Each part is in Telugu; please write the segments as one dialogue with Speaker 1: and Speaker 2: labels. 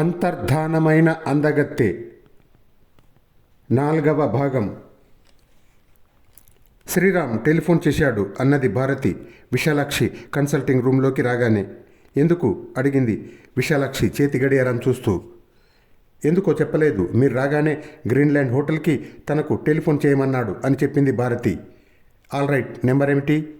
Speaker 1: అంతర్ధానమైన అందగత్తె. నాలుగవ భాగం. శ్రీరామ్ టెలిఫోన్ చేశాడు అన్నది భారతి. విశాలాక్షి కన్సల్టింగ్ రూమ్లోకి రాగానే ఎందుకు? అడిగింది విశాలాక్షి చేతి గడియారం చూస్తూ. ఎందుకో చెప్పలేదు. మీరు రాగానే గ్రీన్లాండ్ హోటల్కి తనకు టెలిఫోన్ చేయమన్నాడు అని చెప్పింది భారతి. All right. నెంబర్ ఏమిటి?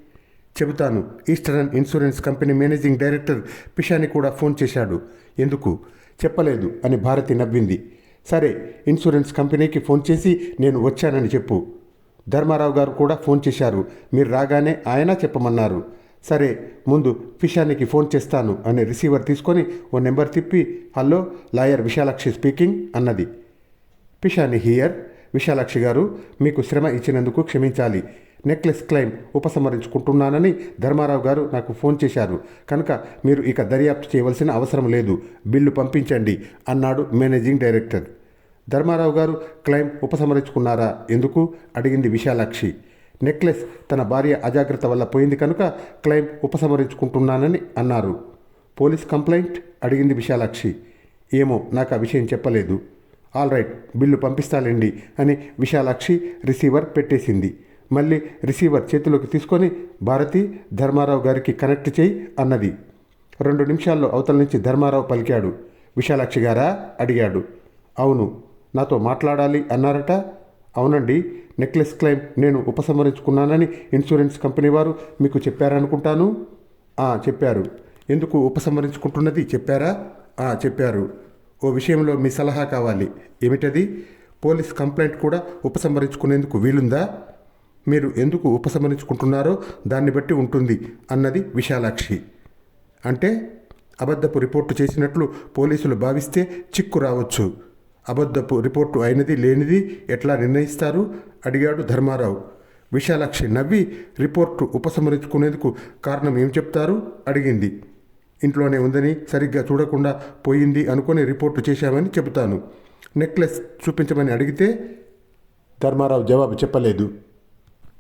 Speaker 1: చెబుతాను. Eastern insurance company managing director Pishani కూడా ఫోన్ చేశాడు. ఎందుకు? చెప్పలేదు అని భారతి నవ్వింది. సరే ఇన్సూరెన్స్ కంపెనీకి ఫోన్ చేసి నేను వచ్చానని చెప్పు. ధర్మారావు గారు కూడా ఫోన్ చేశారు. మీరు రాగానే ఆయన చెప్పమన్నారు. సరే ముందు పిషానికి ఫోన్ చేస్తాను అని రిసీవర్ తీసుకొని ఓ నెంబర్ తిప్పి హలో లాయర్ విశాలాక్షి స్పీకింగ్ అన్నది. పిషాని హియర్ విశాలాక్షి గారు మీకు శ్రమ ఇచ్చినందుకు క్షమించాలి. నెక్లెస్ క్లెయిమ్ ఉపసంహరించుకుంటున్నానని ధర్మారావు గారు నాకు ఫోన్ చేశారు. కనుక మీరు ఇక దర్యాప్తు చేయవలసిన అవసరం లేదు. బిల్లు పంపించండి అన్నాడు మేనేజింగ్ డైరెక్టర్. ధర్మారావు గారు క్లెయిమ్ ఉపసంహరించుకున్నారా? ఎందుకు? అడిగింది విశాలాక్షి. నెక్లెస్ తన భార్య అజాగ్రత్త వల్ల పోయింది కనుక క్లెయిమ్ ఉపసంహరించుకుంటున్నానని అన్నారు. Police complaint? అడిగింది విశాలాక్షి. ఏమో నాకు ఆ విషయం చెప్పలేదు. ఆల్ రైట్ బిల్లు పంపిస్తాలేండి అని విశాలాక్షి రిసీవర్ పెట్టేసింది. మళ్ళీ రిసీవర్ చేతిలోకి తీసుకొని భారతి ధర్మారావు గారికి కనెక్ట్ చేయి అన్నది. రెండు నిమిషాల్లో అవతల నుంచి ధర్మారావు పలికాడు. విశాలాక్షి గారా? అడిగాడు. అవును నాతో మాట్లాడాలి అన్నారట. అవునండి నెక్లెస్ క్లెయిమ్ నేను ఉపసంహరించుకున్నానని ఇన్సూరెన్స్ కంపెనీ వారు మీకు చెప్పారనుకుంటాను? చెప్పారు. ఎందుకు ఉపసంహరించుకుంటున్నది చెప్పారా? చెప్పారు. ఓ విషయంలో మీ సలహా కావాలి. ఏమిటది? పోలీస్ కంప్లైంట్ కూడా ఉపసంహరించుకునేందుకు వీలుందా? మీరు ఎందుకు ఉపసంహరించుకుంటున్నారో దాన్ని బట్టి ఉంటుంది అన్నది విశాలాక్షి. అంటే అబద్ధపు రిపోర్టు చేసినట్లు పోలీసులు భావిస్తే చిక్కు రావచ్చు. అబద్ధపు రిపోర్టు అయినది లేనిది ఎట్లా నిర్ణయిస్తారు? అడిగాడు ధర్మారావు. విశాలాక్షి నవ్వి రిపోర్టు ఉపసంహరించుకునేందుకు కారణం ఏం చెప్తారు? అడిగింది. ఇంట్లోనే ఉందని సరిగ్గా చూడకుండా పోయింది అనుకుని రిపోర్టు చేశామని చెబుతాను. నెక్లెస్ చూపించమని అడిగితే ధర్మారావు జవాబు చెప్పలేదు.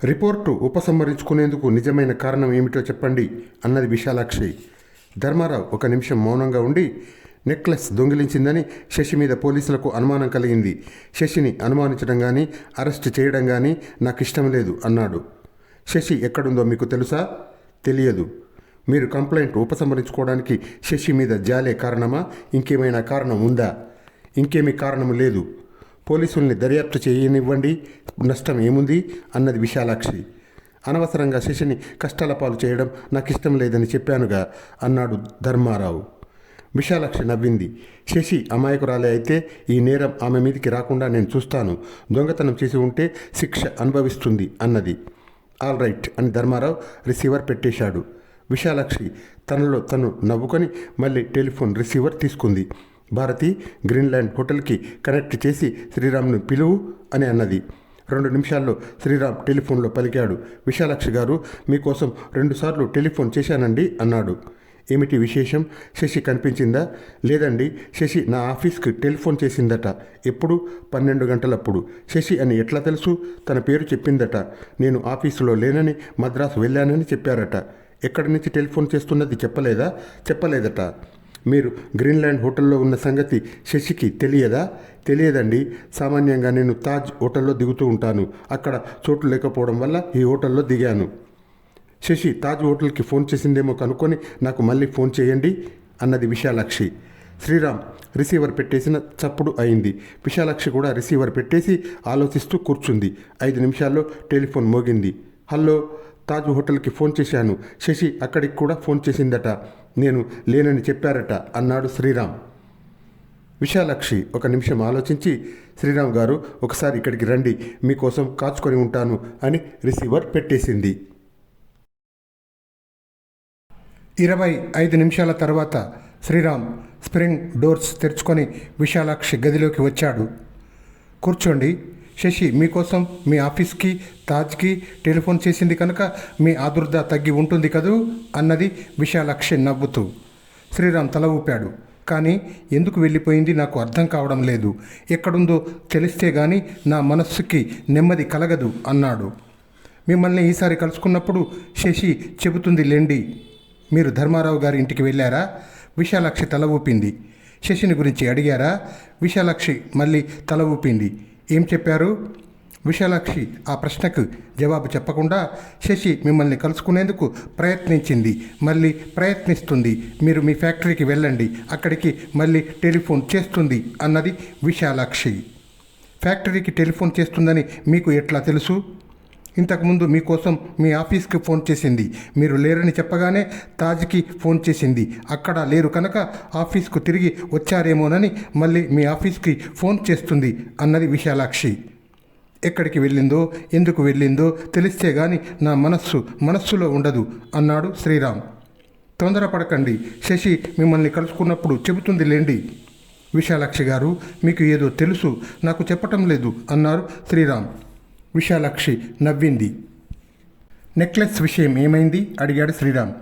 Speaker 1: రిపోర్టు ఉపసంహరించుకునేందుకు నిజమైన కారణం ఏమిటో చెప్పండి అన్నది విశాలాక్షి. ధర్మారావు ఒక నిమిషం మౌనంగా ఉండి నెక్లెస్ దొంగిలించిందని శశి మీద పోలీసులకు అనుమానం కలిగింది. శశిని అనుమానించడం కానీ అరెస్ట్ చేయడం కానీ నాకు ఇష్టం లేదు అన్నాడు. శశి ఎక్కడుందో మీకు తెలుసా? తెలియదు. మీరు కంప్లైంట్ ఉపసంహరించుకోవడానికి శశి మీద జాలే కారణమా? ఇంకేమైనా కారణం ఉందా? ఇంకేమీ కారణం లేదు. పోలీసుల్ని దర్యాప్తు చేయనివ్వండి నష్టం ఏముంది అన్నది విశాలాక్షి. అనవసరంగా శశిని కష్టాల పాలు చేయడం నాకు ఇష్టం లేదని చెప్పానుగా అన్నాడు ధర్మారావు. విశాలాక్షి నవ్వింది. శశి అమాయకురాలే అయితే ఈ నేరం ఆమె మీదికి రాకుండా నేను చూస్తాను. దొంగతనం చేసి ఉంటే శిక్ష అనుభవిస్తుంది అన్నది. ఆల్ రైట్ అని ధర్మారావు రిసీవర్ పెట్టేశాడు. విశాలాక్షి తనలో తను నవ్వుకొని మళ్ళీ టెలిఫోన్ రిసీవర్ తీసుకుంది. భారతి గ్రీన్లాండ్ హోటల్కి కనెక్ట్ చేసి శ్రీరామ్ను పిలువు అని అన్నది. రెండు నిమిషాల్లో శ్రీరామ్ టెలిఫోన్లో పలికాడు. విశాలాక్షి గారు మీకోసం రెండుసార్లు టెలిఫోన్ చేశానండి అన్నాడు. ఏమిటి విశేషం? శశి కనిపించిందా? లేదండి. శశి నా ఆఫీస్కి టెలిఫోన్ చేసిందట. ఎప్పుడు? పన్నెండు గంటలప్పుడు. శశి అని ఎట్లా తెలుసు? తన పేరు చెప్పిందట. నేను ఆఫీసులో లేనని మద్రాసు వెళ్ళానని చెప్పారట. ఎక్కడి నుంచి టెలిఫోన్ చేస్తున్నది చెప్పలేదా? చెప్పలేదట. మీరు గ్రీన్లాండ్ హోటల్లో ఉన్న సంగతి శశికి తెలియదా? తెలియదండి. సామాన్యంగా నేను తాజ్ హోటల్లో దిగుతూ ఉంటాను. అక్కడ చోటు లేకపోవడం వల్ల ఈ హోటల్లో దిగాను. శశి తాజ్ హోటల్కి ఫోన్ చేసిందేమో కనుక్కొని నాకు మళ్ళీ ఫోన్ చేయండి అన్నది విశాలాక్షి. శ్రీరామ్ రిసీవర్ పెట్టేసిన చప్పుడు అయింది. విశాలాక్షి కూడా రిసీవర్ పెట్టేసి ఆలోచిస్తూ కూర్చుంది. ఐదు నిమిషాల్లో టెలిఫోన్ మోగింది. హలో తాజ్ హోటల్కి ఫోన్ చేశాను. శశి అక్కడికి కూడా ఫోన్ చేసిందట. నేను లేనని చెప్పారట అన్నాడు శ్రీరామ్. విశాలాక్షి ఒక నిమిషం ఆలోచించి శ్రీరామ్ గారు ఒకసారి ఇక్కడికి రండి మీకోసం కాచుకొని ఉంటాను అని రిసీవర్ పెట్టేసింది. ఇరవై ఐదు నిమిషాల తర్వాత శ్రీరామ్ స్ప్రింగ్ డోర్స్ తెరుచుకొని విశాలాక్షి గదిలోకి వచ్చాడు. కూర్చోండి శశి మీకోసం మీ ఆఫీస్కి తాజ్కి టెలిఫోన్ చేసింది కనుక మీ ఆదుర్ద తగ్గి ఉంటుంది కదూ? అన్నది విశాలాక్షి నవ్వుతూ. శ్రీరామ్ తల ఊపాడు. కానీ ఎందుకు వెళ్ళిపోయింది నాకు అర్థం కావడం లేదు. ఎక్కడుందో తెలిస్తే గాని నా మనస్సుకి నెమ్మది కలగదు అన్నాడు. మిమ్మల్ని ఈసారి కలుసుకున్నప్పుడు శశి చెబుతుంది లేండి. మీరు ధర్మారావు గారి ఇంటికి వెళ్ళారా? విశాలాక్షి తల ఊపింది. శశిని గురించి అడిగారా? విశాలాక్షి మళ్ళీ తల ఊపింది. ఏం చెప్పారు? విశాలాక్షి ఆ ప్రశ్నకు జవాబు చెప్పకుండా శశి మిమ్మల్ని కలుసుకునేందుకు ప్రయత్నించింది. మళ్ళీ ప్రయత్నిస్తుంది. మీరు మీ ఫ్యాక్టరీకి వెళ్ళండి. అక్కడికి మళ్ళీ టెలిఫోన్ చేస్తుంది అన్నది విశాలాక్షి. ఫ్యాక్టరీకి టెలిఫోన్ చేస్తుందని మీకు ఎట్లా తెలుసు? ఇంతకుముందు మీకోసం మీ ఆఫీస్కి ఫోన్ చేసింది. మీరు లేరని చెప్పగానే తాజ్కి ఫోన్ చేసింది. అక్కడ లేరు కనుక ఆఫీస్కు తిరిగి వచ్చారేమోనని మళ్ళీ మీ ఆఫీస్కి ఫోన్ చేస్తుంది అన్నది విశాలాక్షి. ఎక్కడికి వెళ్ళిందో ఎందుకు వెళ్ళిందో తెలిస్తే గాని నా మనస్సు మనస్సులో ఉండదు అన్నాడు శ్రీరామ్. తొందరపడకండి. శశి మిమ్మల్ని కలుసుకున్నప్పుడు చెబుతుంది లేండి. విశాలాక్షి గారు మీకు ఏదో తెలుసు నాకు చెప్పటం లేదు అన్నారు శ్రీరామ్. విశాలాక్షి నవ్వింది. నెక్లెస్ విషయం ఏమైంది? అడిగాడు Sriram.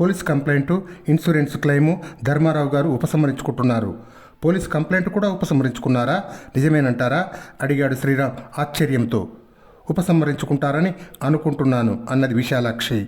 Speaker 1: Police complaint insurance claim Dharmarao గారు ఉపసంహరించుకుంటున్నారు. పోలీస్ కంప్లైంట్ కూడా ఉపసంహరించుకున్నారా? నిజమేనంటారా? అడిగాడు శ్రీరామ్ ఆశ్చర్యంతో. ఉపసంహరించుకుంటారని అనుకుంటున్నాను అన్నది విశాలాక్షి.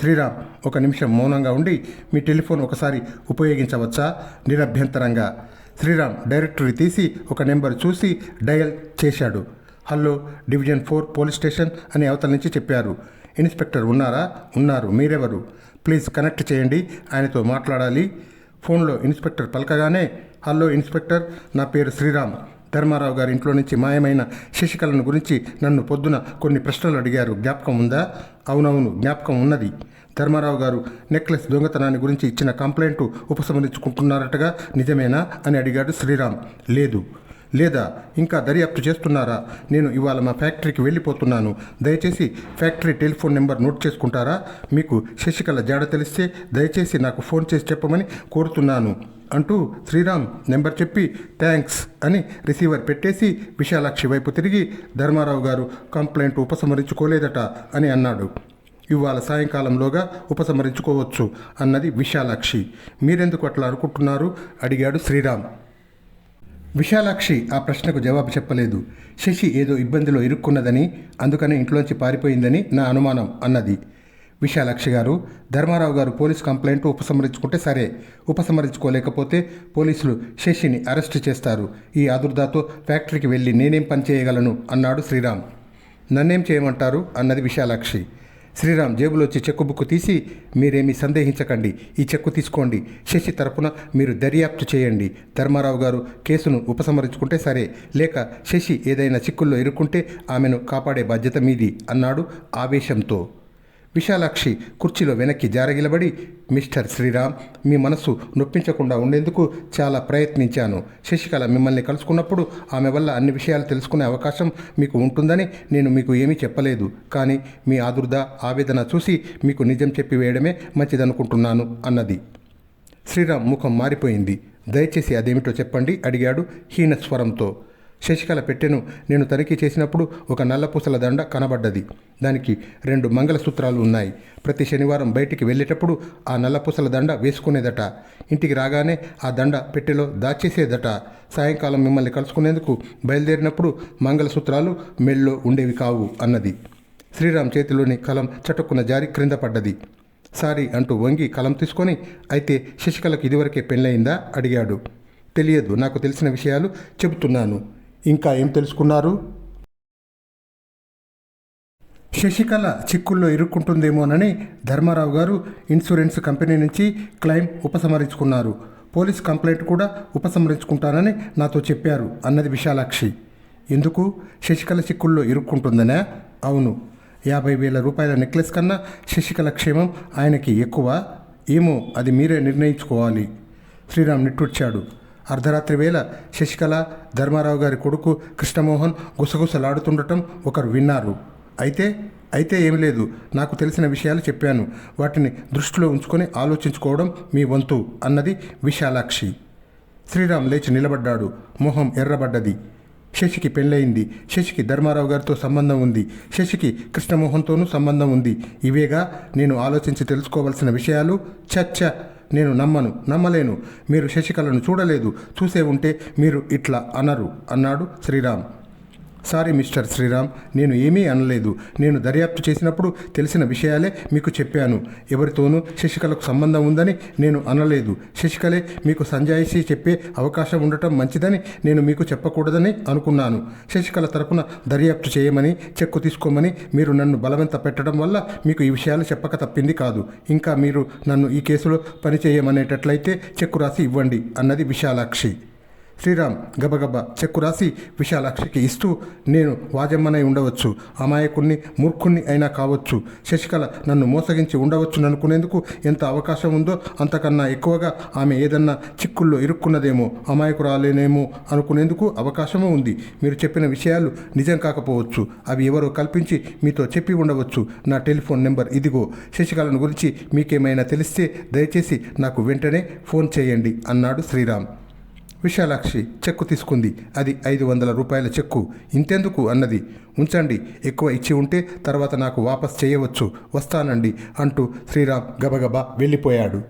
Speaker 1: శ్రీరామ్ ఒక నిమిషం మౌనంగా ఉండి మీ టెలిఫోన్ ఒకసారి ఉపయోగించవచ్చా? నిరభ్యంతరంగా. శ్రీరామ్ డైరెక్టరీ తీసి ఒక నెంబర్ చూసి డయల్ చేశాడు. Hello division four police station అని అవతల నుంచి చెప్పారు. ఇన్స్పెక్టర్ ఉన్నారా? ఉన్నారు. మీరెవరు? ప్లీజ్ కనెక్ట్ చేయండి. ఆయనతో మాట్లాడాలి. ఫోన్లో ఇన్స్పెక్టర్ పలకగానే హలో ఇన్స్పెక్టర్ నా పేరు శ్రీరామ్. ధర్మారావు గారి ఇంట్లో నుంచి మాయమైన శశికళను గురించి నన్ను పొద్దున కొన్ని ప్రశ్నలు అడిగారు. జ్ఞాపకం ఉందా? అవునవును జ్ఞాపకం ఉన్నది. ధర్మారావు గారు నెక్లెస్ దొంగతనాన్ని గురించి ఇచ్చిన కంప్లైంట్ ఉపసంహరించుకుంటున్నారటగా? నిజమేనా? అని అడిగాడు శ్రీరామ్. లేదు. లేదా ఇంకా దర్యాప్తు చేస్తున్నారా? నేను ఇవాళ మా ఫ్యాక్టరీకి వెళ్ళిపోతున్నాను. దయచేసి ఫ్యాక్టరీ టెలిఫోన్ నెంబర్ నోట్ చేసుకుంటారా? మీకు శశికళ జాడ తెలిస్తే దయచేసి నాకు ఫోన్ చేసి చెప్పమని కోరుతున్నాను. అంటూ శ్రీరామ్ నెంబర్ చెప్పి థ్యాంక్స్ అని రిసీవర్ పెట్టేసి విశాలాక్షి వైపు తిరిగి ధర్మారావు గారు కంప్లైంట్ ఉపసంహరించుకోలేదట అని అన్నాడు. ఇవాళ సాయంకాలంలోగా ఉపసంహరించుకోవచ్చు అన్నది విశాలాక్షి. మీరెందుకు అట్లా అనుకుంటున్నారు? అడిగాడు శ్రీరామ్. విశాలాక్షి ఆ ప్రశ్నకు జవాబు చెప్పలేదు. శశి ఏదో ఇబ్బందిలో ఇరుక్కున్నదని అందుకని ఇంట్లోంచి పారిపోయిందని నా అనుమానం అన్నది. విశాలాక్షి గారు ధర్మారావు గారు పోలీస్ కంప్లైంట్ ఉపసంహరించుకుంటే సరే ఉపసంహరించుకోలేకపోతే పోలీసులు శశిని అరెస్ట్ చేస్తారు. ఈ ఆదుర్దాతో ఫ్యాక్టరీకి వెళ్ళి నేనేం పని చేయగలను? అన్నాడు శ్రీరామ్. నన్నేం చేయమంటారు? అన్నది విశాలాక్షి. శ్రీరామ్ జేబులోంచి చెక్కు బుక్కు తీసి మీరేమీ సందేహించకండి. ఈ చెక్కు తీసుకోండి. శశి తరపున మీరు దర్యాప్తు చేయండి. ధర్మారావు గారు కేసును ఉపసంహరించుకుంటే సరే లేక శశి ఏదైనా చిక్కుల్లో ఇరుక్కుంటే ఆమెను కాపాడే బాధ్యత మీది అన్నాడు ఆవేశంతో. విశాలాక్షి కుర్చీలో వెనక్కి జారగిలబడి మిస్టర్ శ్రీరామ్ మీ మనస్సు నొప్పించకుండా ఉండేందుకు చాలా ప్రయత్నించాను. శశికళ మిమ్మల్ని కలుసుకున్నప్పుడు ఆమె వల్ల అన్ని విషయాలు తెలుసుకునే అవకాశం మీకు ఉంటుందని నేను మీకు ఏమీ చెప్పలేదు. కానీ మీ ఆదుర్ద ఆవేదన చూసి మీకు నిజం చెప్పి వేయడమే మంచిదనుకుంటున్నాను అన్నది. శ్రీరామ్ ముఖం మారిపోయింది. దయచేసి అదేమిటో చెప్పండి అడిగాడు హీన స్వరంతో శశికళ పెట్టెను నేను తనిఖీ చేసినప్పుడు ఒక నల్లపూసల దండ కనబడ్డది. దానికి రెండు మంగళసూత్రాలు ఉన్నాయి. ప్రతి శనివారం బయటికి వెళ్ళేటప్పుడు ఆ నల్లపూసల దండ వేసుకునేదట. ఇంటికి రాగానే ఆ దండ పెట్టెలో దాచేసేదట. సాయంకాలం మిమ్మల్ని కలుసుకునేందుకు బయలుదేరినప్పుడు మంగళసూత్రాలు మెళ్ళో ఉండేవి కావు అన్నది. శ్రీరామ్ చేతిలోని కలం చటుక్కున జారి క్రింద పడ్డది. సారీ అంటూ వంగి కలం తీసుకొని అయితే శశికళకు ఇదివరకే పెళ్ళయిందా? అడిగాడు. తెలియదు. నాకు తెలిసిన విషయాలు చెబుతున్నాను. ఇంకా ఏం తెలుసుకున్నారు? శశికళ చిక్కుల్లో ఇరుక్కుంటుందేమోనని ధర్మారావు గారు ఇన్సూరెన్స్ కంపెనీ నుంచి క్లెయిమ్ ఉపసంహరించుకున్నారు. పోలీస్ కంప్లైంట్ కూడా ఉపసంహరించుకుంటానని నాతో చెప్పారు అన్నది విశాలాక్షి. ఎందుకు? శశికళ చిక్కుల్లో ఇరుక్కుంటుందనే? అవును. యాభై వేల రూపాయల నెక్లెస్ కన్నా శశికళ క్షేమం ఆయనకి ఎక్కువ? ఏమో అది మీరే నిర్ణయించుకోవాలి. శ్రీరామ్ నిట్టూర్చాడు. అర్ధరాత్రి వేళ శశికళ ధర్మారావు గారి కొడుకు కృష్ణమోహన్ గుసగుసలాడుతుండటం ఒకరు విన్నారు. అయితే అయితే ఏమి లేదు. నాకు తెలిసిన విషయాలు చెప్పాను. వాటిని దృష్టిలో ఉంచుకొని ఆలోచించుకోవడం మీ వంతు అన్నది విశాలాక్షి. శ్రీరామ్ లేచి నిలబడ్డాడు. మొహం ఎర్రబడ్డది. శశికి పెళ్ళయింది. శశికి ధర్మారావు గారితో సంబంధం ఉంది. శశికి కృష్ణమోహన్తోనూ సంబంధం ఉంది. ఇవేగా నేను ఆలోచించి తెలుసుకోవాల్సిన విషయాలు చచ్చ నేను నమ్మను నమ్మలేను. మీరు శశికళను చూడలేదు. చూసే ఉంటే మీరు ఇట్లా అనరు అన్నాడు శ్రీరామ్. సారీ మిస్టర్ శ్రీరామ్ నేను ఏమీ అనలేదు. నేను దర్యాప్తు చేసినప్పుడు తెలిసిన విషయాలే మీకు చెప్పాను. ఎవరితోనూ శశికళకు సంబంధం ఉందని నేను అనలేదు. శశికళే మీకు సంజాయిషి చెప్పే అవకాశం ఉండటం మంచిదని నేను మీకు చెప్పకూడదని అనుకున్నాను. శశికళ తరపున దర్యాప్తు చేయమని చెక్కు తీసుకోమని మీరు నన్ను బలవంత పెట్టడం వల్ల మీకు ఈ విషయాలు చెప్పక తప్పింది కాదు. ఇంకా మీరు నన్ను ఈ కేసులో పనిచేయమనేటట్లయితే చెక్కు రాసి ఇవ్వండి అన్నది విశాలాక్షి. శ్రీరామ్ గబగబా చెక్కు రాసి విశాలాక్షికి ఇస్తూ నేను వాజమ్మనై ఉండవచ్చు. అమాయకుణ్ణి మూర్ఖుణ్ణి అయినా కావచ్చు. శశికళ నన్ను మోసగించి ఉండవచ్చు అనుకునేందుకు ఎంత అవకాశం ఉందో అంతకన్నా ఎక్కువగా ఆమె ఏదన్నా చిక్కుల్లో ఇరుక్కున్నదేమో అమాయకురాలేనేమో అనుకునేందుకు అవకాశము ఉంది. మీరు చెప్పిన విషయాలు నిజం కాకపోవచ్చు. అవి ఎవరో కల్పించి మీతో చెప్పి ఉండవచ్చు. నా టెలిఫోన్ నెంబర్ ఇదిగో. శశికళను గురించి మీకేమైనా తెలిస్తే దయచేసి నాకు వెంటనే ఫోన్ చేయండి అన్నాడు శ్రీరామ్. విశాలాక్షి చెక్కు తీసుకుంది. అది ఐదు వందల రూపాయల చెక్కు. ఇంతెందుకు అన్నది. ఉంచండి. ఎక్కువ ఇచ్చి ఉంటే తర్వాత నాకు వాపస్ చేయవచ్చు. వస్తానండి అంటూ శ్రీరామ్ గబగబా వెళ్ళిపోయాడు.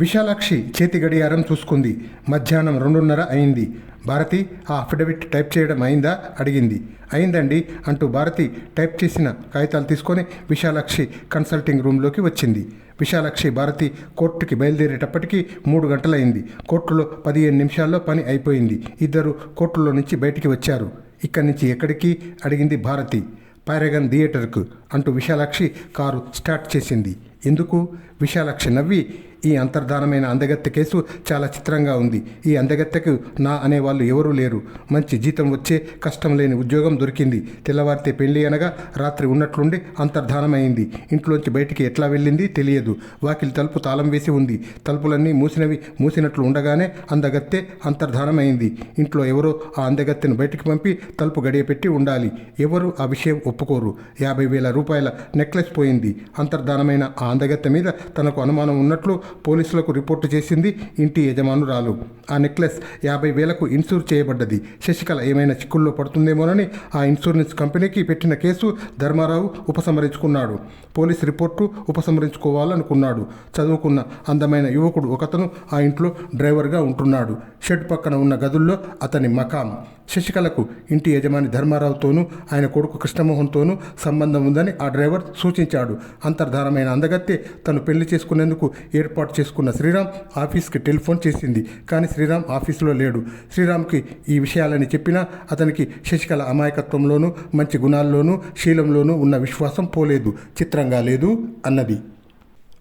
Speaker 1: విశాలాక్షి చేతి గడియారం చూసుకుంది. మధ్యాహ్నం రెండున్నర అయింది. భారతి ఆ అఫిడవిట్ టైప్ చేయడం అయిందా? అడిగింది. అయిందండి అంటూ భారతి టైప్ చేసిన కాగితాలు తీసుకొని విశాలాక్షి కన్సల్టింగ్ రూమ్లోకి వచ్చింది. విశాలాక్షి భారతి కోర్టుకి బయలుదేరేటప్పటికీ మూడు గంటలైంది. కోర్టులో పదిహేను నిమిషాల్లో పని అయిపోయింది. ఇద్దరు కోర్టులో నుంచి బయటికి వచ్చారు. ఇక్కడి నుంచి ఎక్కడికి? అడిగింది భారతి. పారగన్ థియేటర్కు అంటూ విశాలాక్షి కారు స్టార్ట్ చేసింది. ఎందుకు? విశాలాక్షి నవ్వి ఈ అంతర్ధానమైన అందగత్తె కేసు చాలా చిత్రంగా ఉంది. ఈ అందగత్తెకు నా అనేవాళ్ళు ఎవరూ లేరు. మంచి జీతం వచ్చే కష్టం లేని ఉద్యోగం దొరికింది. తెల్లవారితే పెళ్ళి అనగా రాత్రి ఉన్నట్లుండి అంతర్ధానమైంది. ఇంట్లోంచి బయటికి ఎట్లా వెళ్ళింది తెలియదు. వాకిలి తలుపు తాళం వేసి ఉంది. తలుపులన్నీ మూసినవి మూసినట్లు ఉండగానే అందగత్తె అంతర్ధానమైంది. ఇంట్లో ఎవరో ఆ అందగత్తెను బయటికి పంపి తలుపు గడియపెట్టి ఉండాలి. ఎవరు ఆ విషయం ఒప్పుకోరు. యాభై వేల రూపాయల నెక్లెస్ పోయింది. అంతర్ధానమైన ఆ అందగత్తె మీద తనకు అనుమానం ఉన్నట్లు పోలీసులకు రిపోర్టు చేసింది ఇంటి యజమానురాలు. ఆ నెక్లెస్ యాభై వేలకు ఇన్సూర్ చేయబడ్డది. శశికళ ఏమైనా చిక్కుల్లో పడుతుందేమోనని ఆ ఇన్సూరెన్స్ కంపెనీకి పెట్టిన కేసు ధర్మారావు ఉపసంహరించుకున్నాడు. పోలీస్ రిపోర్టు ఉపసంహరించుకోవాలనుకున్నాడు. చదువుకున్న అందమైన యువకుడు ఒకతను ఆ ఇంట్లో డ్రైవర్గా ఉంటున్నాడు. షెడ్ పక్కన ఉన్న గదుల్లో అతని మకాం. శశికళకు ఇంటి యజమాని ధర్మారావుతోనూ ఆయన కొడుకు కృష్ణమోహన్తోనూ సంబంధం ఉందని ఆ డ్రైవర్ సూచించాడు. అంతర్ధారమైన అందగత్తె తను పెళ్ళి చేసుకునేందుకు ఏర్పాటు ఏర్పాటు చేసుకున్న శ్రీరామ్ ఆఫీస్కి టెలిఫోన్ చేసింది. కానీ శ్రీరామ్ ఆఫీసులో లేడు. శ్రీరామ్కి ఈ విషయాలని చెప్పినా అతనికి శశికళ అమాయకత్వంలోనూ మంచి గుణాల్లోనూ శీలంలోనూ ఉన్న విశ్వాసం పోలేదు. చిత్రంగా లేదు అన్నది.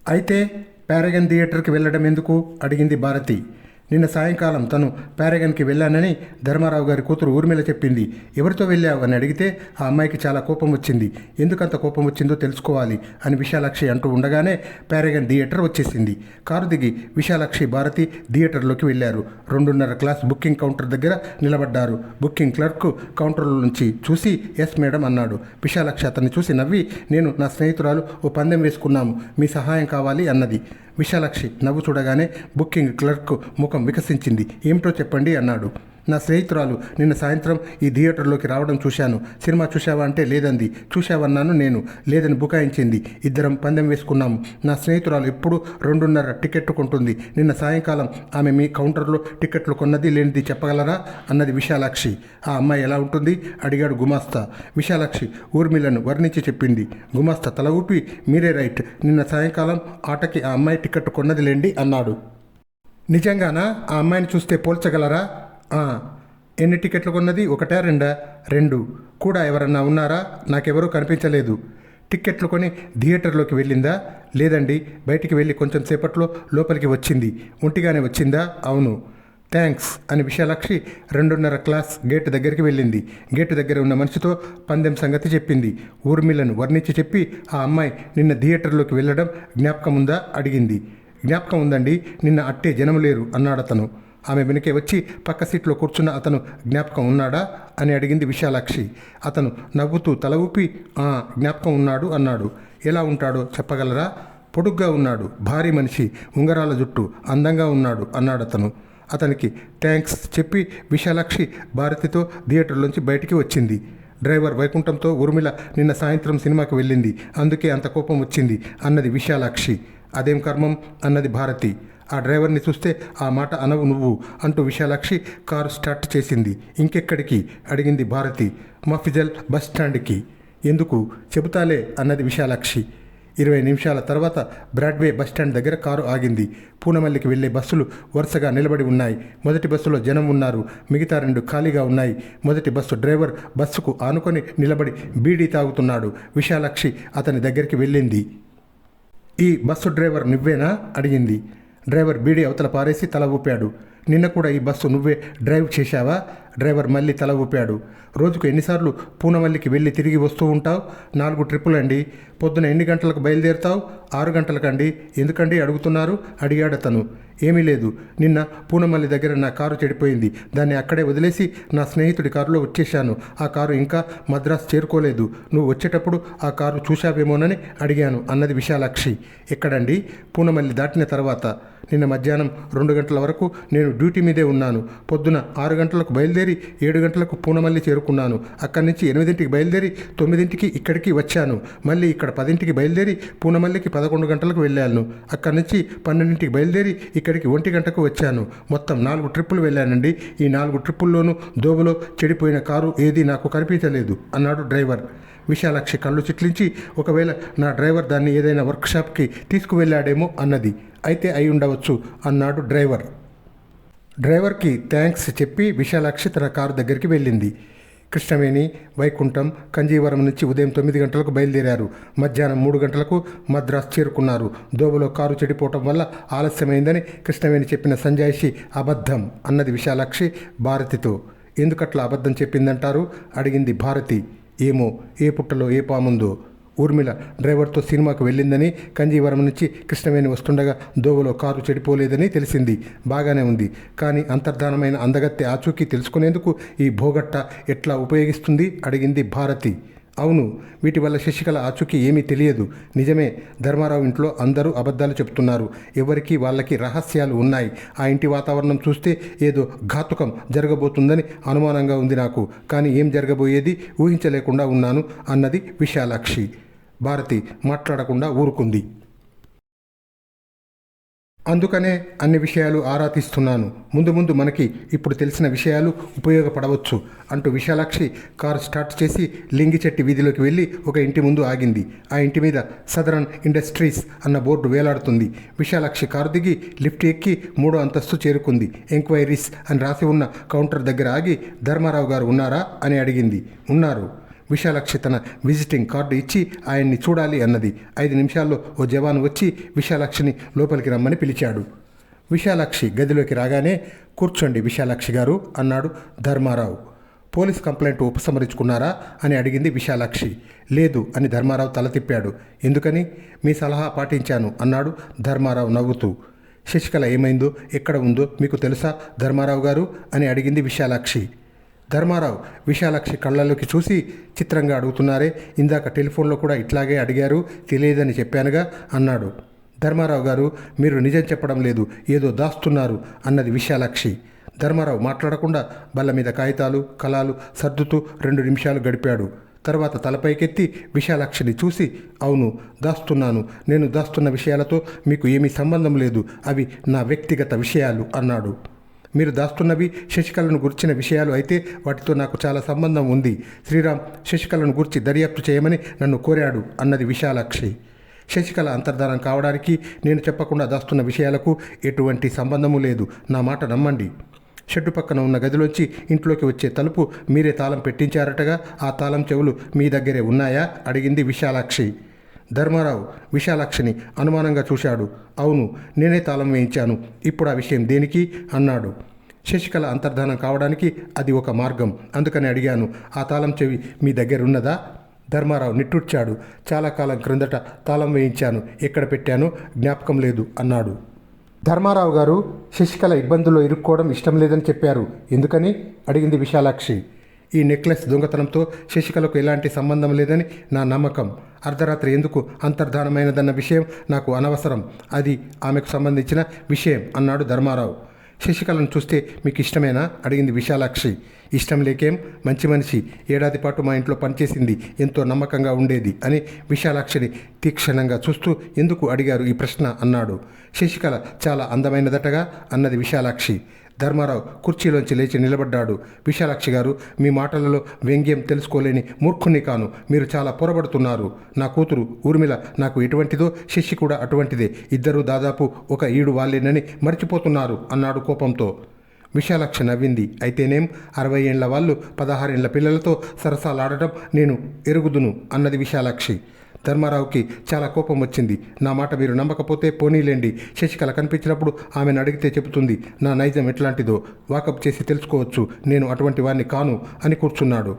Speaker 1: అయితే పారగన్ థియేటర్కి వెళ్ళడం ఎందుకు? అడిగింది భారతి. నిన్న సాయంకాలం తను పారగన్కి వెళ్ళానని ధర్మారావు గారి కూతురు ఊర్మిళ చెప్పింది. ఎవరితో వెళ్ళావు? అని అడిగితే ఆ అమ్మాయికి చాలా కోపం వచ్చింది. ఎందుకంత కోపం వచ్చిందో తెలుసుకోవాలి అని విశాలాక్షి అంటూ ఉండగానే పారగన్ థియేటర్ వచ్చేసింది. కారు దిగి విశాలాక్షి భారతి థియేటర్లోకి వెళ్ళారు. రెండున్నర క్లాస్ బుకింగ్ కౌంటర్ దగ్గర నిలబడ్డారు. బుకింగ్ క్లర్క్ కౌంటర్లో నుంచి చూసి ఎస్ మేడం అన్నాడు. విశాలాక్షి అతన్ని చూసి నవ్వి నేను నా స్నేహితురాలు ఓ పందెం వేసుకున్నాము. మీ సహాయం కావాలి అన్నది. విశాలాక్షి నవ్వు చూడగానే బుకింగ్ క్లర్క్ ముఖం వికసించింది. ఏమిటో చెప్పండి అన్నాడు. నా స్నేహితురాలు నిన్న సాయంత్రం ఈ థియేటర్లోకి రావడం చూశాను. సినిమా చూశావా అంటే లేదంది. చూశావన్నాను నేను. లేదని బుకాయించింది. ఇద్దరం పందెం వేసుకున్నాము. నా స్నేహితురాలు ఎప్పుడు రెండున్నర టికెట్ కొంటుంది. నిన్న సాయంకాలం ఆమె మీ కౌంటర్లో టికెట్లు కొన్నది లేనిది చెప్పగలరా? అన్నది విశాలాక్షి. ఆ అమ్మాయి ఎలా ఉంటుంది? అడిగాడు గుమాస్తా. విశాలాక్షి ఊర్మిళను వర్ణించి చెప్పింది. గుమాస్తా తల ఊపి మీరే రైట్. నిన్న సాయంకాలం ఆటకి ఆ అమ్మాయి టికెట్ కొన్నది లేండి అన్నాడు. నిజంగానా? ఆ అమ్మాయిని చూస్తే పోల్చగలరా? ఎన్ని టికెట్లు కొన్నది? ఒకటా రెండా? రెండు. కూడా ఎవరన్నా ఉన్నారా? నాకెవరూ కనిపించలేదు. టిక్కెట్లు కొని థియేటర్లోకి వెళ్ళిందా? లేదండి బయటికి వెళ్ళి కొంచెం సేపట్లో లోపలికి వచ్చింది. ఒంటిగానే వచ్చిందా? అవును. థ్యాంక్స్ అని విశాలాక్షి రెండున్నర క్లాస్ గేట్ దగ్గరికి వెళ్ళింది. గేటు దగ్గర ఉన్న మనిషితో పందెం సంగతి చెప్పింది. ఊర్మిళను వర్ణించి చెప్పి ఆ అమ్మాయి నిన్న థియేటర్లోకి వెళ్ళడం జ్ఞాపకం ఉందా అడిగింది. జ్ఞాపకం ఉందండి నిన్న అట్టే జనం లేరు అన్నాడతను. ఆమె వెనకే వచ్చి పక్క సీట్లో కూర్చున్న అతను జ్ఞాపకం ఉన్నాడా? అని అడిగింది విశాలాక్షి. అతను నవ్వుతూ తల ఊపి జ్ఞాపకం ఉన్నాడు అన్నాడు. ఎలా ఉంటాడో చెప్పగలరా? పొడుగ్గా ఉన్నాడు భారీ మనిషి ఉంగరాల జుట్టు అందంగా ఉన్నాడు అన్నాడు అతను. అతనికి థ్యాంక్స్ చెప్పి విశాలాక్షి భారతితో థియేటర్లోంచి బయటికి వచ్చింది. డ్రైవర్ వైకుంఠంతో ఉర్మిళ నిన్న సాయంత్రం సినిమాకి వెళ్ళింది. అందుకే అంత కోపం వచ్చింది అన్నది విశాలాక్షి. అదేం కర్మం? అన్నది భారతి. ఆ డ్రైవర్ని చూస్తే ఆ మాట అనవు నువ్వు అంటూ విశాలాక్షి కారు స్టార్ట్ చేసింది. ఇంకెక్కడికి? అడిగింది భారతి. మఫిజల్ బస్ స్టాండ్కి. ఎందుకు? చెబుతాలే అన్నది విశాలాక్షి. ఇరవై నిమిషాల తర్వాత బ్రాడ్వే బస్టాండ్ దగ్గర కారు ఆగింది. పూనమల్లికి వెళ్ళే బస్సులు వరుసగా నిలబడి ఉన్నాయి. మొదటి బస్సులో జనం ఉన్నారు. మిగతా రెండు ఖాళీగా ఉన్నాయి. మొదటి బస్సు డ్రైవర్ బస్సుకు ఆనుకొని నిలబడి బీడీ తాగుతున్నాడు. విశాలాక్షి అతని దగ్గరికి వెళ్ళింది. ఈ బస్సు డ్రైవర్ నువ్వేనా? అడిగింది. డ్రైవర్ బీడీ అవతల పారేసి తల ఊపాడు. నిన్న కూడా ఈ బస్సు నువ్వే డ్రైవ్ చేశావా? డ్రైవర్ మళ్ళీ తల ఊపాడు. రోజుకు ఎన్నిసార్లు పూనమల్లికి వెళ్ళి తిరిగి వస్తూ ఉంటావు? నాలుగు ట్రిప్పులు అండి పొద్దున ఎన్ని గంటలకు బయలుదేరుతావు? ఆరు గంటలకండి. ఎందుకండి అడుగుతున్నారు? అడిగాడు అతను ఏమీ లేదు. నిన్న పూనమల్లి దగ్గర నా కారు చెడిపోయింది. దాన్ని అక్కడే వదిలేసి నా స్నేహితుడి కారులో వచ్చేశాను. ఆ కారు ఇంకా మద్రాసు చేరుకోలేదు. నువ్వు వచ్చేటప్పుడు ఆ కారు చూశావేమోనని అడిగాను అన్నది విశాలాక్షి. ఎక్కడండి? పూనమల్లి దాటిన తర్వాత. నిన్న మధ్యాహ్నం రెండు గంటల వరకు నేను డ్యూటీ మీదే ఉన్నాను. పొద్దున ఆరు గంటలకు బయలుదేరి ఏడు గంటలకు పూనమల్లి చేరుకున్నాను. అక్కడి నుంచి ఎనిమిదింటికి బయలుదేరి తొమ్మిదింటికి ఇక్కడికి వచ్చాను. మళ్ళీ ఇక్కడ పదింటికి బయలుదేరి పూనమల్లికి పదకొండు గంటలకు వెళ్ళాను. అక్కడి నుంచి పన్నెండింటికి బయలుదేరి ఇక్కడ ఇక్కడికి ఒంటి గంటకు వచ్చాను. మొత్తం నాలుగు ట్రిప్పులు వెళ్ళానండి. ఈ నాలుగు ట్రిప్పుల్లోనూ దోబలో చెడిపోయిన కారు ఏది నాకు కనిపించలేదు అన్నాడు డ్రైవర్. విశాలాక్షి కళ్ళు చిట్లించి ఒకవేళ నా డ్రైవర్ దాన్ని ఏదైనా వర్క్షాప్కి తీసుకువెళ్ళాడేమో అన్నది అయితే అయి ఉండవచ్చు అన్నాడు డ్రైవర్. డ్రైవర్కి థ్యాంక్స్ చెప్పి విశాలాక్షి తన కారు దగ్గరికి వెళ్ళింది. కృష్ణవేణి వైకుంఠం కంజీవరం నుంచి ఉదయం తొమ్మిది గంటలకు బయలుదేరారు. మధ్యాహ్నం మూడు గంటలకు మద్రాసు చేరుకున్నారు. దోబలో కారు చెడిపోవటం వల్ల ఆలస్యమైందని కృష్ణవేణి చెప్పిన సంజాయిషి అబద్ధం అన్నది విశాలాక్షి భారతితో. ఎందుకట్లా అబద్ధం చెప్పిందంటారు? అడిగింది భారతి. ఏమో ఏ పుట్టలో ఏ పాముందో. ఊర్మిళ డ్రైవర్తో సినిమాకు వెళ్ళిందని కంజీవరం నుంచి కృష్ణవేణి వస్తుండగా దోవలో కారు చెడిపోలేదని తెలిసింది. బాగానే ఉంది. కానీ అంతర్ధానమైన అందగత్తె ఆచూకీ తెలుసుకునేందుకు ఈ భోగట్ట ఎట్లా ఉపయోగిస్తుంది? అడిగింది భారతి. అవును వీటి వల్ల శశికళ ఆచూకీ ఏమీ తెలియదు. నిజమే ధర్మారావు ఇంట్లో అందరూ అబద్ధాలు చెప్తున్నారు. ఎవరికి వాళ్ళకి రహస్యాలు ఉన్నాయి. ఆ ఇంటి వాతావరణం చూస్తే ఏదో ఘాతుకం జరగబోతుందని అనుమానంగా ఉంది నాకు. కానీ ఏం జరగబోయేది? ఊహించలేకుండా ఉన్నాను అన్నది విశాలాక్షి. భారతి మాట్లాడకుండా ఊరుకుంది. అందుకనే అన్ని విషయాలు ఆరా తీస్తున్నాను. ముందు ముందు మనకి ఇప్పుడు తెలిసిన విషయాలు ఉపయోగపడవచ్చు అంటూ విశాలాక్షి కారు స్టార్ట్ చేసి లింగిచెట్టి వీధిలోకి వెళ్ళి ఒక ఇంటి ముందు ఆగింది. ఆ ఇంటి మీద సదరన్ ఇండస్ట్రీస్ అన్న బోర్డు వేలాడుతుంది. విశాలాక్షి కారు దిగి లిఫ్ట్ ఎక్కి మూడో అంతస్తు చేరుకుంది. ఎంక్వైరీస్ అని రాసి ఉన్న కౌంటర్ దగ్గర ఆగి ధర్మారావు గారు ఉన్నారా అని అడిగింది. ఉన్నారు. విశాలాక్షి తన విజిటింగ్ కార్డు ఇచ్చి ఆయన్ని చూడాలి అన్నది. ఐదు నిమిషాల్లో ఓ జవాను వచ్చి విశాలాక్షిని లోపలికి రమ్మని పిలిచాడు. విశాలాక్షి గదిలోకి రాగానే కూర్చోండి విశాలాక్షి గారు అన్నాడు ధర్మారావు. Police complaint ఉపసంహరించుకున్నారా? అని అడిగింది విశాలాక్షి. లేదు అని ధర్మారావు తల తిప్పాడు. ఎందుకని? మీ సలహా పాటించాను అన్నాడు ధర్మారావు నవ్వుతూ. శశికళ ఏమైందో ఎక్కడ ఉందో మీకు తెలుసా ధర్మారావు గారు? అని అడిగింది విశాలాక్షి. ధర్మారావు విశాలాక్షి కళ్ళలోకి చూసి చిత్రంగా అడుగుతున్నారే? ఇందాక టెలిఫోన్లో కూడా ఇట్లాగే అడిగారు. తెలియదని చెప్పానుగా అన్నాడు. ధర్మారావు గారు మీరు నిజం చెప్పడం లేదు ఏదో దాస్తున్నారు అన్నది విశాలాక్షి. ధర్మారావు మాట్లాడకుండా బల్ల మీద కాగితాలు కళాలు సర్దుతూ రెండు నిమిషాలు గడిపాడు. తర్వాత తలపైకెత్తి విశాలాక్షిని చూసి అవును దాస్తున్నాను. నేను దాస్తున్న విషయాలతో మీకు ఏమీ సంబంధం లేదు. అవి నా వ్యక్తిగత విషయాలు అన్నాడు. మీరు దాస్తున్నవి శశికళను గుర్చిన విషయాలు అయితే వాటితో నాకు చాలా సంబంధం ఉంది. శ్రీరామ్ శశికళను గుర్చి దర్యాప్తు చేయమని నన్ను కోరాడు అన్నది విశాలాక్షి. శశికళ అంతర్ధానం కావడానికి నేను చెప్పకుండా దాస్తున్న విషయాలకు ఎటువంటి సంబంధము లేదు. నా మాట నమ్మండి. షెడ్డు పక్కన ఉన్న గదిలోంచి ఇంట్లోకి వచ్చే తలుపు మీరే తాళం పెట్టించారటగా ఆ తాళం చెవులు మీ దగ్గరే ఉన్నాయా? అడిగింది విశాలాక్షి. ధర్మారావు విశాలాక్షిని అనుమానంగా చూశాడు. అవును నేనే తాళం వేయించాను. ఇప్పుడు ఆ విషయం దేనికి? అన్నాడు. శశికళ అంతర్ధానం కావడానికి అది ఒక మార్గం. అందుకని అడిగాను ఆ తాళం చెవి మీ దగ్గర ఉన్నదా ధర్మారావు నిట్టూర్చాడు. చాలా కాలం క్రిందట తాళం వేయించాను. ఎక్కడ పెట్టానో జ్ఞాపకం లేదు అన్నాడు. ధర్మారావు గారు శశికళ ఇబ్బందుల్లో ఇరుక్కోవడం ఇష్టం లేదని చెప్పారు. ఎందుకని? అడిగింది విశాలాక్షి. ఈ నెక్లెస్ దొంగతనంతో శశికళకు ఎలాంటి సంబంధం లేదని నా నమ్మకం. అర్ధరాత్రి ఎందుకు అంతర్ధానమైనదన్న విషయం నాకు అనవసరం. అది ఆమెకు సంబంధించిన విషయం అన్నాడు ధర్మారావు. శశికళను చూస్తే మీకు ఇష్టమేనా అడిగింది విశాలాక్షి. ఇష్టం లేకేం? మంచి మనిషి. ఏడాది పాటు మా ఇంట్లో పనిచేసింది. ఎంతో నమ్మకంగా ఉండేది అని విశాలాక్షిని తీక్షణంగా చూస్తూ ఎందుకు అడిగారు ఈ ప్రశ్న అన్నాడు. శశికళ చాలా అందమైనదటగా? అన్నది విశాలాక్షి. ధర్మారావు కుర్చీలోంచి లేచి నిలబడ్డాడు. విశాలాక్షి గారు మీ మాటలలో వ్యంగ్యం తెలుసుకోలేని మూర్ఖుని కాను. మీరు చాలా పొరబడుతున్నారు. నా కూతురు ఊర్మిళ నాకు ఎటువంటిదో శశి కూడా అటువంటిదే. ఇద్దరూ దాదాపు ఒక ఈడు వాళ్ళేనని మర్చిపోతున్నారు అన్నాడు కోపంతో. విశాలాక్షి నవ్వింది. అయితేనేం? అరవై ఏండ్ల వాళ్ళు పదహారేండ్ల పిల్లలతో సరసాలాడటం నేను ఎరుగుదును అన్నది విశాలాక్షి. ధర్మారావుకి చాలా కోపం వచ్చింది. నా మాట మీరు నమ్మకపోతే పోనీలేండి. శశికళ కనిపించినప్పుడు ఆమెను అడిగితే చెబుతుంది నా నైజం ఎట్లాంటిదో వాకప్ చేసి తెలుసుకోవచ్చు. నేను అటువంటి వారిని కాను అని కూర్చున్నాడు.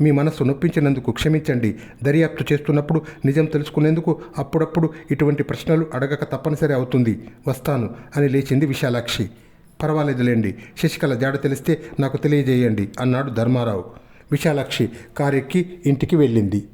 Speaker 1: మీ మనస్సు నొప్పించినందుకు క్షమించండి. దర్యాప్తు చేస్తున్నప్పుడు నిజం తెలుసుకునేందుకు అప్పుడప్పుడు ఇటువంటి ప్రశ్నలు అడగక తప్పనిసరి అవుతుంది. వస్తాను అని లేచింది విశాలాక్షి. పర్వాలేదులేండి. శశికళ జాడ తెలిస్తే నాకు తెలియజేయండి అన్నాడు ధర్మారావు. విశాలాక్షి కారెక్కి ఇంటికి వెళ్ళింది.